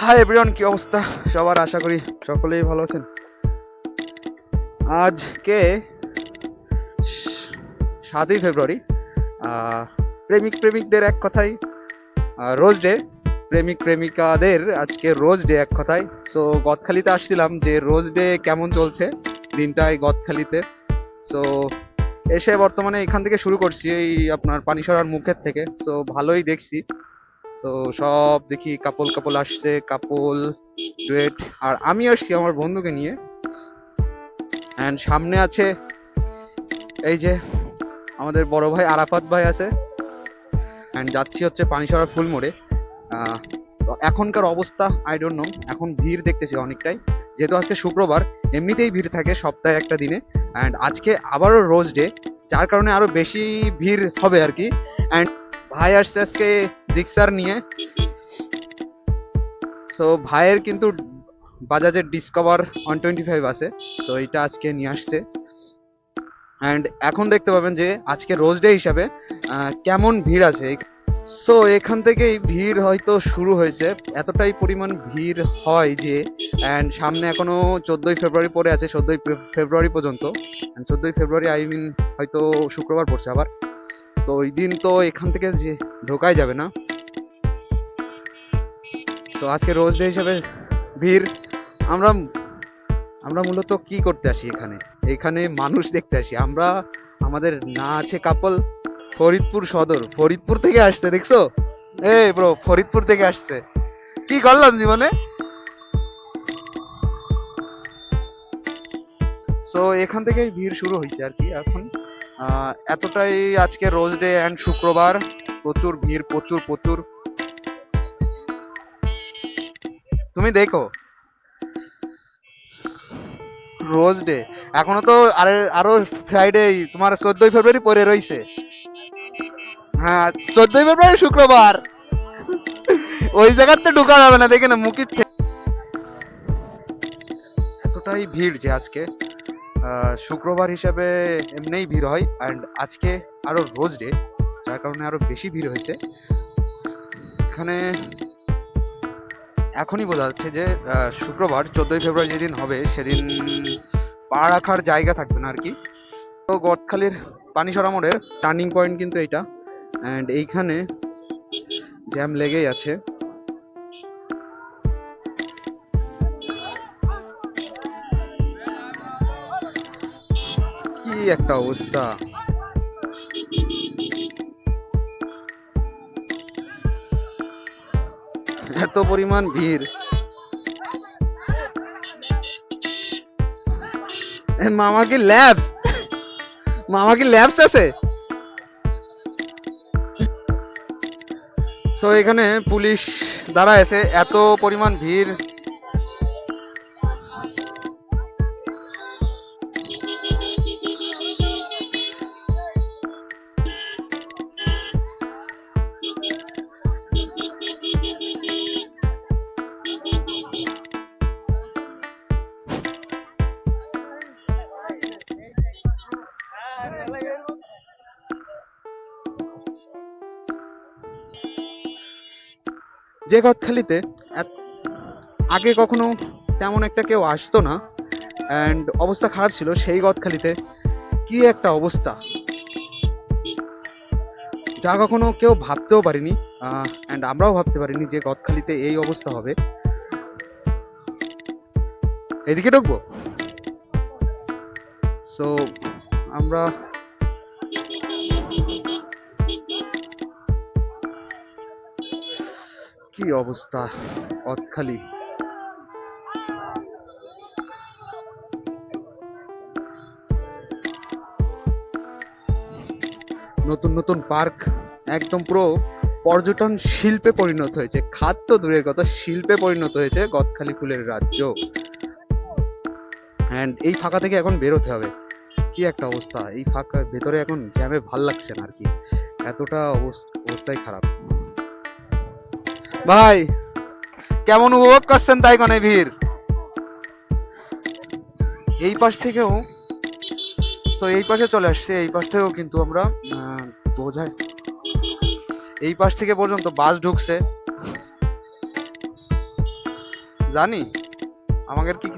Hi everyone কি অবস্থা? সবার আশা করি সকলেই ভালো আছেন। আজকে সাতই ফেব্রুয়ারি প্রেমিক প্রেমিকদের এক কথাই রোজ ডে, প্রেমিক প্রেমিকাদের আজকে রোজ ডে এক কথায়। সো গদখালিতে আসছিলাম যে রোজ ডে কেমন চলছে, দিনটাই গদখালিতে। সো এসে বর্তমানে এখান থেকে শুরু করছি এই আপনার পানিসরার মুখের থেকে। সো ভালোই দেখছি। তো সব দেখি কাপল কাপল আসছে, কাপল, ডুয়েট। আর আমি আসছি আমার বন্ধুকে নিয়ে। অ্যান্ড সামনে আছে এই যে আমাদের বড় ভাই আরাফাত ভাই আছে। অ্যান্ড যাচ্ছি হচ্ছে পানিসরা ফুল মোড়ে। তো এখনকার অবস্থা আই ডোন্ট নো এখন ভিড় দেখতেছি অনেকটাই। যেহেতু আজকে শুক্রবার, এমনিতেই ভিড় থাকে সপ্তাহে একটা দিনে। অ্যান্ড আজকে আবারও রোজ ডে যার কারণে আরও বেশি ভিড় হবে আর কি। অ্যান্ড ভাই আসছে আজকে জিক্সার নিয়ে। সো ভাইয়ের কিন্তু বাজাজের ডিসকভার ওয়ান টোয়েন্টি ফাইভ আছে। সো এটা আজকে নিয়ে আসছে। অ্যান্ড এখন দেখতে পাবেন যে, আজকে রোজ ডে হিসাবে কেমন ভিড় আছে। সো এখান থেকেই ভিড় হয়তো শুরু হয়েছে। এতটাই পরিমাণ ভিড় হয় যে অ্যান্ড সামনে এখনও চোদ্দোই ফেব্রুয়ারি পরে আছে, চোদ্দোই ফেব্রুয়ারি পর্যন্ত। চোদ্দোই ফেব্রুয়ারি আই মিন হয়তো শুক্রবার পড়ছে আবার। তো ওই দিন তো এখান থেকে যে ঢোকাই যাবে না। তো আজকে রোজ ডে হিসেবে ভিড়। আমরা আমরা মূলত কি করতে আসি এখানে? এখানে মানুষ দেখতে আসি। আমরা, আমাদের না আছে কাপল ফরিদপুর সদর। ফরিদপুর থেকে আসছে, দেখছ? এই ব্রো ফরিদপুর থেকে আসছে। কি করলাম জীবনে? সো এখান থেকেই ভিড় শুরু হয়েছে আর কি এখন। এতটাই আজকে রোজ ডে অ্যান্ড শুক্রবার। প্রচুর ভিড়, প্রচুর প্রচুর। তুমি দেখো। Rose day. এখনও তো আরে, আরও ফ্রাইডে তোমার চোদ্দই ফেব্রুয়ারি পরে রয়েছে হ্যাঁ চোদ্দই ফেব্রুয়ারি শুক্রবার। ওই জায়গাতে ঢুকা যাবে না, দেখে না থেকে এতটাই ভিড় যে আজকে। শুক্রবার হিসাবে এমনিই ভিড় হয় অ্যান্ড আজকে আরও রোজ ডে যার কারণে আরও বেশি ভিড় হয়েছে। এখানে এখনই বোঝা যাচ্ছে যে শুক্রবার চোদ্দই ফেব্রুয়ারি যেদিন হবে, সেদিন পা রাখার জায়গা থাকবে না আর কি। তো গদখালির পানিসরা মোড়ের টার্নিং পয়েন্ট কিন্তু এইটা। অ্যান্ড এইখানে জ্যাম লেগেই আছে। একটা অবস্থা। এত পরিমাণ ভিড়। মামা কি ল্যাবস? মামা কি ল্যাবস আছে? সো এখানে পুলিশ দাঁড়ায় এত পরিমাণ ভিড়। যে গদখালিতে আগে কখনো তেমন একটা কেউ আসতো না অ্যান্ড অবস্থা খারাপ ছিল সেই গদখালিতে কি একটা অবস্থা? যা কখনো কেউ ভাবতেও পারিনি অ্যান্ড আমরাও ভাবতে পারিনি যে গদখালিতে এই অবস্থা হবে। এদিকে ঢুকবো? সো আমরা কি অবস্থা? অতখালি নতুন নতুন পার্ক, একদম পুরো পর্যটন শিল্পে পরিণত হয়েছে। খাদ্য দূরের কথা, শিল্পে পরিণত হয়েছে গদখালি ফুলের রাজ্য। অ্যান্ড এই ফাঁকা থেকে এখন বেরোতে হবে। কি একটা অবস্থা। এই ফাঁকার ভেতরে এখন জ্যামে ভালো লাগছে না আর কি। এতটা অবস- অবস্থাই খারাপ। ভাই, কেমন উপভোগ করছেন তাই কনে ভিড়? এই পাশ থেকেও, তো এই পাশে চলে আসছে, এই পাশ থেকেও কিন্তু আমরা বোঝায়। এই পাশ থেকে পর্যন্ত বাস ঢুকছে। জানি, আমাদের কি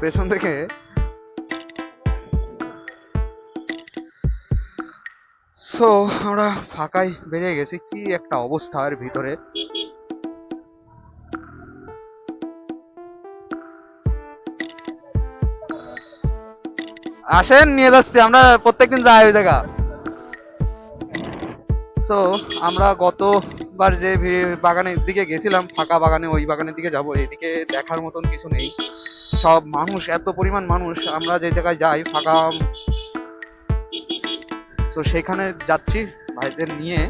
পেছন থেকে সো আমরা ফাঁকায় বেরিয়ে গেছি। কি একটা অবস্থা এর ভিতরে? আসেন, নিয়ে যাচ্ছি। আমরা প্রত্যেকদিন যাই ওই জায়গা। সো আমরা গতবার যে বাগানের দিকে গেছিলাম, ফাঁকা বাগানে, ওই বাগানের দিকে যাব। এদিকে দেখার মতন কিছু নেই। সব মানুষ, এত পরিমাণ মানুষ। আমরা যে জায়গায় যাই, ফাঁকা তো সেখানে যাচ্ছি ভাইদের নিয়ে।